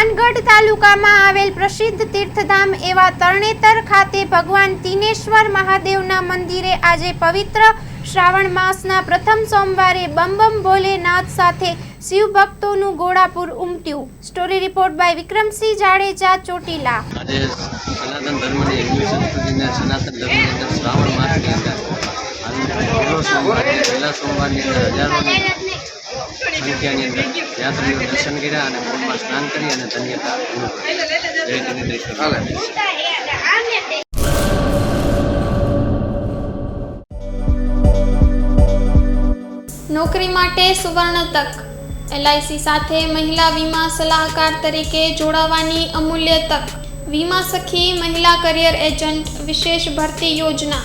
માનગઢ તાલુકામાં આવેલ પ્રસિદ્ધ તીર્થધામ એવા તરણેતર ખાતે ભગવાન તિનેશ્વર મહાદેવના મંદિરે આજે પવિત્ર શ્રાવણ માસના પ્રથમ સોમવારે બમ ભોલેનાથ સાથે શિવ ભક્તોનું ઘોડાપુર ઉમટ્યું. Story report by Vikramsinh Jadeja, Chotila. આજે સનાતન ધર્મની હિન્દુ સંસ્કૃતિને સનાતન ધર્મની અંદર શ્રાવણ માસની અંદર પહેલા સોમવારની અંદર હજારોની યાત્રીઓ દર્શન કર્યા અને કુંભમાં સ્નાન કરી અને ધન્યતા નોકરી માટે સુવર્ણ તક. એલઆઈસી સાથે મહિલા વીમા સલાહકાર તરીકે જોડાવાની અમૂલ્ય તક. વીમા સખી મહિલા કરિયર એજન્ટ વિશેષ ભરતી યોજના.